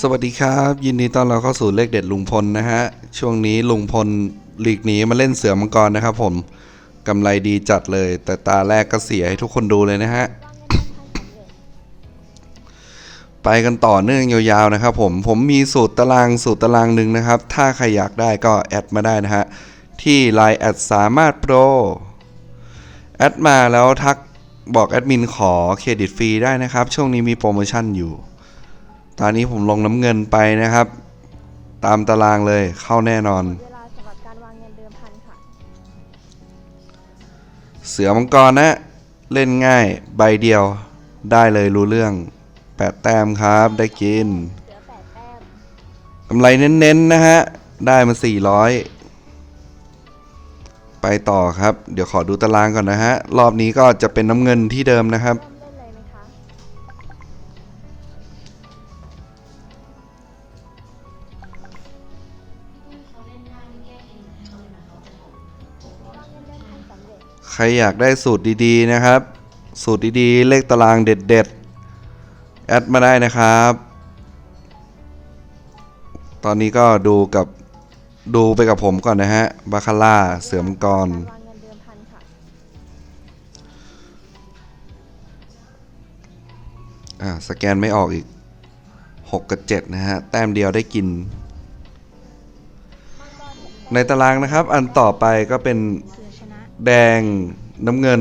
สวัสดีครับ ยินดีต้อนรับเข้าสู่เลขเด็ดลุงพลนะฮะ ช่วงนี้ลุงพลหลีกหนีมาเล่นเสือมังกรนะครับผมกำไรดีจัดเลย แต่ตาแรกก็เสียให้ทุกคนดูเลยนะฮะ ไปกันต่อเนื่องยาวๆนะครับผมผมมีสูตรตารางสูตรตารางหนึ่งนะครับ ถ้าใครอยากได้ก็แอดมาได้นะฮะ ที่ Line แอดสามารถโปรแอดมาแล้วทักบอกแอดมินขอเครดิตฟรีได้นะครับ ช่วงนี้มีโปรโมชั่นอยู่ ตอนนี้ผมลงน้ำเงินไปนะครับ ตามตารางเลยเข้าแน่นอน เวลาสำหรับการวางเงินเดิมพันค่ะ เสือมังกรนะ เล่นง่ายใบเดียวได้เลยรู้เรื่องแปดแต้มครับได้กินเสือแปดแต้มกำไรเน้นๆนะฮะ ได้มา 400 ไปต่อครับ เดี๋ยวขอดูตารางก่อนนะฮะ รอบนี้ก็จะเป็นน้ำเงินที่เดิมนะครับ เริ่ม ใครอยากได้สูตรดีๆนะครับ สูตรดีๆ เลขตารางเด็ดๆ แอดมาได้นะครับ ตอนนี้ก็ดูกับดูไปกับผมก่อนนะฮะ บาคาร่า เสือมังกรการวางเงินเดิมพันค่ะอ่า สแกนไม่ออกอีก 6 กับ 7 นะฮะ แต้มเดียวได้กิน ในตารางนะครับ อันต่อไปก็เป็น แดงน้ำเงิน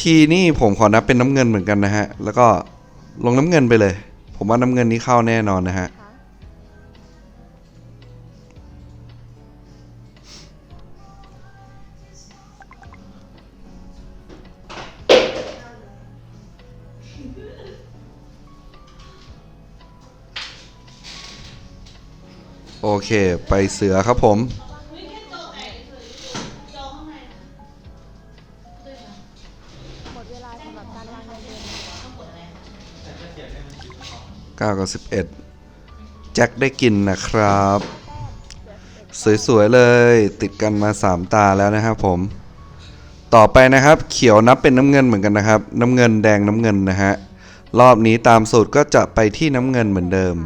ทีนี่ผมขอนับเป็นน้ำเงินเหมือนกันนะฮะ แล้วก็ลงน้ำเงินไปเลย ผมว่าน้ำเงินนี้เข้าแน่นอนนะฮะ โอเค ไปเสือครับผม 9กับ 11 แจ็คได้กินนะครับเสือสิบเอ็ดสวยๆ เลยติดกันมา 3 ตาแล้วนะครับผม ต่อไปนะครับ เขียวนับเป็นน้ำเงินเหมือนกันนะครับ น้ำเงินแดงน้ำเงินนะฮะ รอบนี้ตามสูตรก็จะไปที่น้ำเงินเหมือนเดิม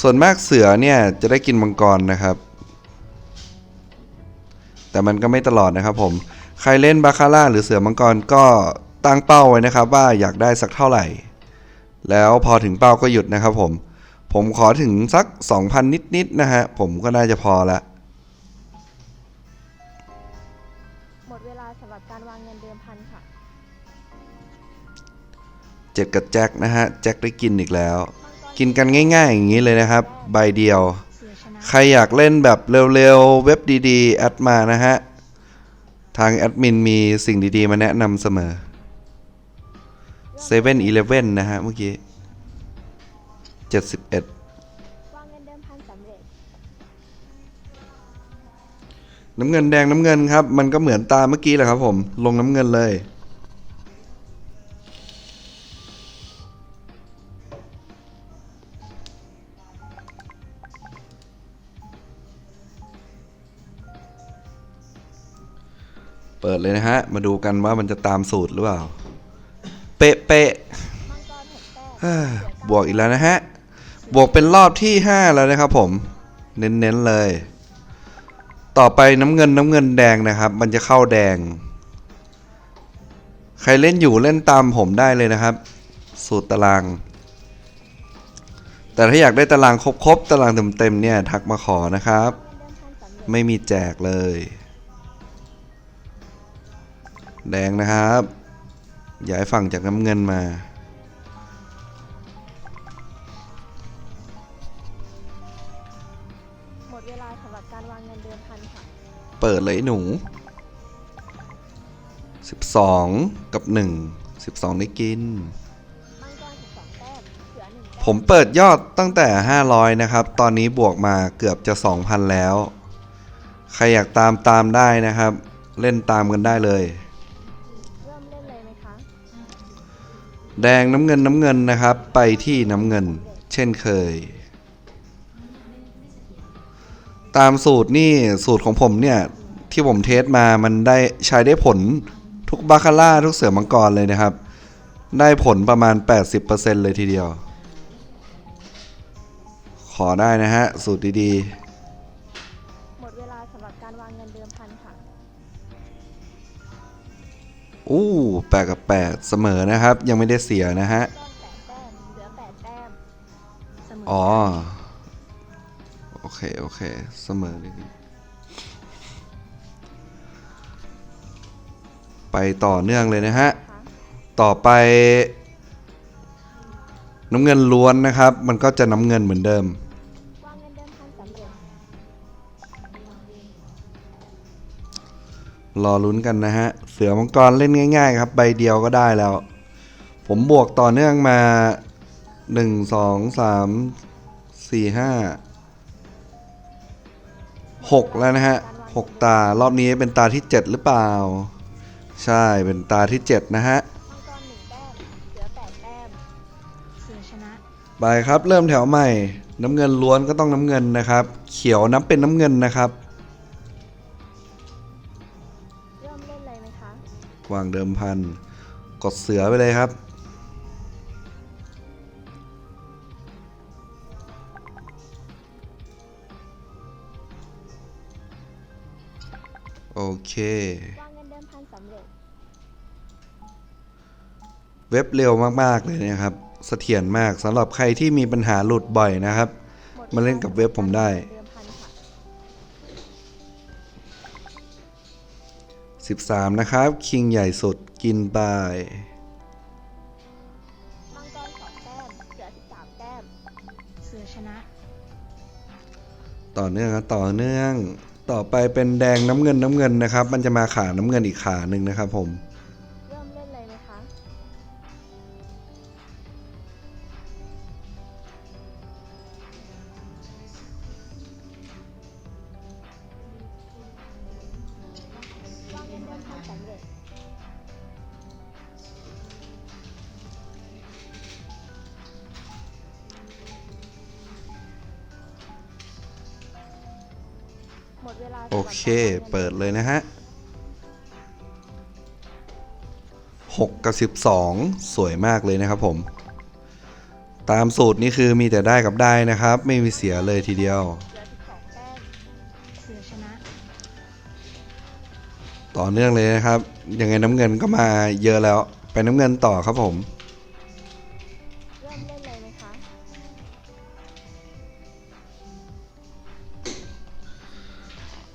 ส่วนมากเสือเนี่ยจะได้กินมังกรนะครับ แต่มันก็ไม่ตลอดนะครับผม ใครเล่นบาคาร่าหรือเสือมังกรก็ตั้งเป้าไว้นะครับว่าอยากได้สักเท่าไหร่ แล้วพอถึงเป้าก็หยุดนะครับผม ผมขอถึงสัก 2,000 นิดๆนะฮะ ผมก็น่าจะพอละ หมดเวลาสำหรับการวางเงินเดิมพันค่ะ เจ็ดกับแจ็คนะฮะ แจ็คได้กินอีกแล้ว กินกันง่าย ๆ อย่างนี้เลยนะครับ ใบเดียวเสือชนะใครอยากเล่นแบบเร็วๆ เว็บดีๆ แอดมานะฮะ ทางแอดมินมีสิ่งดีๆ มาแนะนำเสมอ 7 e เ e ่ e อนะฮะ เมื่อกี้71วางเงินเดิมพันสำเร็จน้ำเงินแดงน้ำเงินครับ มันก็เหมือนตาเมื่อกี้แหละครับผม ลงน้ำเงินเลย เปิดเลยนะฮะ มาดูกันว่ามันจะตามสูตรหรือเปล่า เป๊ะเป๊ะมังกรหกแต้มเอ้อเสือเก้าบวกอีกแล้วนะฮะ บวกเป็นรอบที่ 5 แล้วนะครับผม เน้นๆเลย ต่อไปน้ำเงินน้ำเงินแดงนะครับ มันจะเข้าแดง ใครเล่นอยู่เล่นตามผมได้เลยนะครับ สูตรตาราง แต่ถ้าอยากได้ตารางครบๆตารางเต็มๆเนี่ย ทักมาขอนะครับเงินเดิมพันสำเร็จไม่มีแจกเลย แดงนะครับ ย้ายฝั่งจากน้ำเงินมา หมดเวลาสำหรับการวางเงินเดิมพันค่ะ เปิดเลยไอ้หนู 12 กับ 1 12 ได้กิน มังกร12แต้มเสือหนึ่งแต้มผมเปิดยอดตั้งแต่ 500 นะครับ ตอนนี้บวกมาเกือบจะ 2,000 แล้ว ใครอยากตามตามได้นะครับ เล่นตามกันได้เลย แดงน้ำเงินน้ำเงินนะครับ ไปที่น้ำเงิน เช่นเคย ตามสูตรนี่สูตรของผมเนี่ย ที่ผมเทสมามันได้ใช้ได้ผลทุกบาคาร่าทุกเสือมังกรเลยนะครับ ได้ผลประมาณ 80%เลยทีเดียว ขอได้นะฮะ สูตรดีห อู้แปดกับ8เสมอนะครับ ยังไม่ได้เสียนะฮะต้นแปดแต้มเหลือแปดแต้มเสมออ๋อกันโอเค โอเค เสมอเลยไปต่อเนื่องเลยนะฮะค่ะต่อไป น้ำเงินล้วนนะครับ มันก็จะน้ำเงินเหมือนเดิม รอลุ้นกันนะฮะ เสือมังกรเล่นง่าย ๆ ครับ ใบเดียวก็ได้แล้ว ผมบวกต่อเนื่องมา 1 2 3 4 5 6 แล้วนะฮะ 6 ตารอบนี้เป็นตาที่ 7 หรือเปล่า ใช่เป็นตาที่ 7 นะฮะ มังกรหนึ่งแต้มเหลือแปดแต้มเสือชนะไปครับเริ่มแถวใหม่ น้ำเงินล้วนก็ต้องน้ำเงินนะครับ เขียวนับเป็นน้ำเงินนะครับ วางเดิมพัน กดเสือไปเลยครับ โอเควางเงินเดิมพันสำเร็จเว็บเร็วมาก ๆ เลยนะครับ เสถียรมากสำหรับใครที่มีปัญหาหลุดบ่อยนะครับหดมาเล่นกับเว็บผมได้ 13 นะครับ คิงใหญ่สุดกินไปมังกรสองแต้มเสือสิบสามแต้มเสือชนะ ต่อเนื่องครับต่อเนื่อง ต่อไปเป็นแดงน้ำเงินน้ำเงินนะครับ มันจะมาขาน้ำเงินอีกขาหนึ่งนะครับผม โอเคการวางงินเปิดเลยนะฮะ6กับ12สวยมากเลยนะครับผม ตามสูตรนี่คือมีแต่ได้กับได้นะครับ ไม่มีเสียเลยทีเดียวเหลือสิบสองแต้มเสือชนะต่อเนื่องเลยนะครับ ยังไงน้ำเงินก็มาเยอะแล้ว ไปน้ำเงินต่อครับผม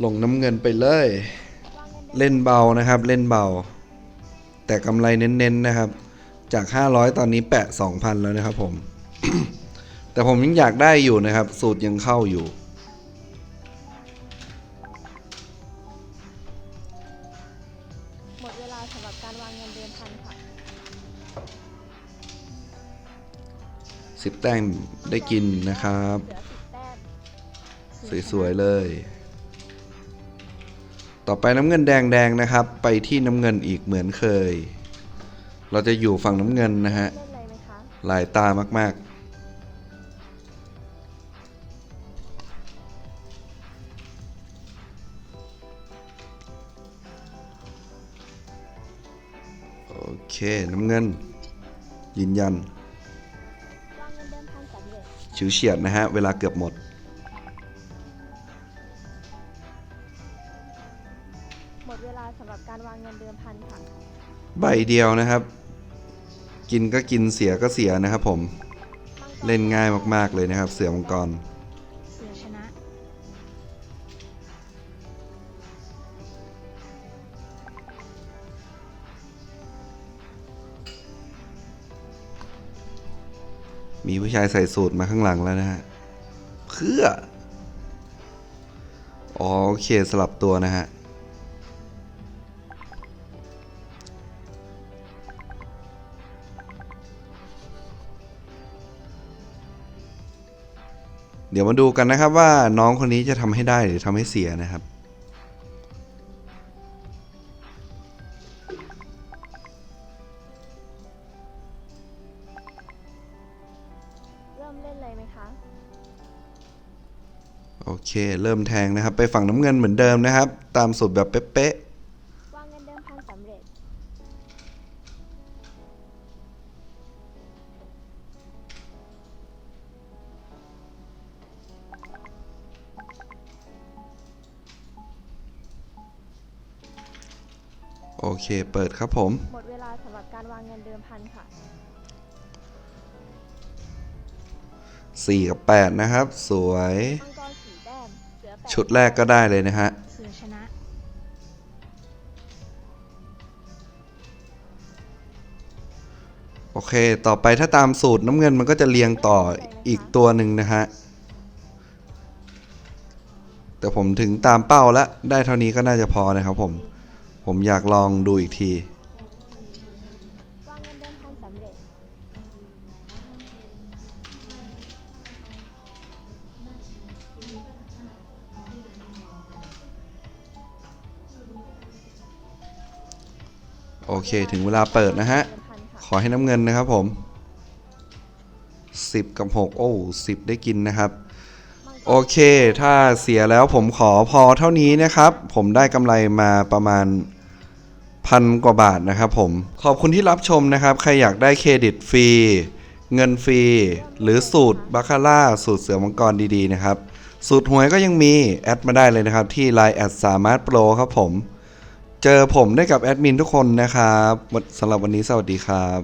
ลงน้ำเงินไปเลยวางเงินเดิมเล่นเบานะครับ เล่นเบา แต่กำไรเน้นๆนะครับ จาก 500 ตอนนี้แปะ 2,000 แล้วนะครับผม แต่ผมยังอยากได้อยู่นะครับ สูตรยังเข้าอยู่ หมดเวลาสำหรับการวางเงินเดือนพันค่ะ10 แต้มได้กินนะครับ เหลือสิบแต้มเสือชนะสวยๆเลย ต่อไปน้ำเงินแดงๆนะครับ ไปที่น้ำเงินอีกเหมือนเคย เราจะอยู่ฝั่งน้ำเงินนะฮะเล่นเลยไหมคะหลายตามาก ๆโอเค น้ำเงิน ยืนยันวางเงินเดือนพันสำเร็จชิวเฉียดนะฮะ เวลาเกือบหมด เดียวนะครับ กินก็กินเสียก็เสียนะครับผมมังกรเล่นง่ายมาก ๆ เลยนะครับ เสือมังกรเสือชนะมีผู้ชายใส่สูตรมาข้างหลังแล้วนะฮะเพื่อ อ๋อโอเคสลับตัวนะฮะ ดี๋ยวมาดูกันนะครับว่าน้องคนนี้จะทำให้ได้หรือทำให้เสียนะครับ เริ่มเล่นเลยไหมคะ โอเค เริ่มแทงนะครับ ไปฝั่งน้ำเงินเหมือนเดิมนะครับ ตามสูตรแบบเป๊ะว โอเค เปิดครับผม หมดเวลาสำหรับการวางเงินเดิมพันค่ะ 4 กับ 8 นะครับ สวย มังกรสีแต้มเสือแปดชุดแรกก็ได้เลยนะฮะ เสือชนะ โอเค ต่อไปถ้าตามสูตรน้ำเงินมันก็จะเรียงต่ออีกตัวหนึ่งนะฮะ แต่ผมถึงตามเป้าแล้ว ได้เท่านี้ก็น่าจะพอนะครับผม ผมอยากลองดูอีกทีวางเงินเดิมพันสำเร็จ โอเค ถึงเวลาเปิดนะฮะเดิมพันค่ะขอให้น้ำเงินนะครับผม 10 กับ 6 โอ้10 ได้กินนะครับมังกรโอเค ถ้าเสียแล้วผมขอพอเท่านี้นะครับ ผมได้กำไรมาประมาณ พันกว่าบาทนะครับผม ขอบคุณที่รับชมนะครับ ใครอยากได้เครดิตฟรี เงินฟรี หรือสูตรบาคาร่า สูตรเสือมังกรดีๆนะครับ สูตรหวยก็ยังมี แอดมาได้เลยนะครับ ที่ Line แอดสามารถโปรครับผม เจอผมได้กับแอดมินทุกคนนะครับสำหรับวันนี้สวัสดีครับ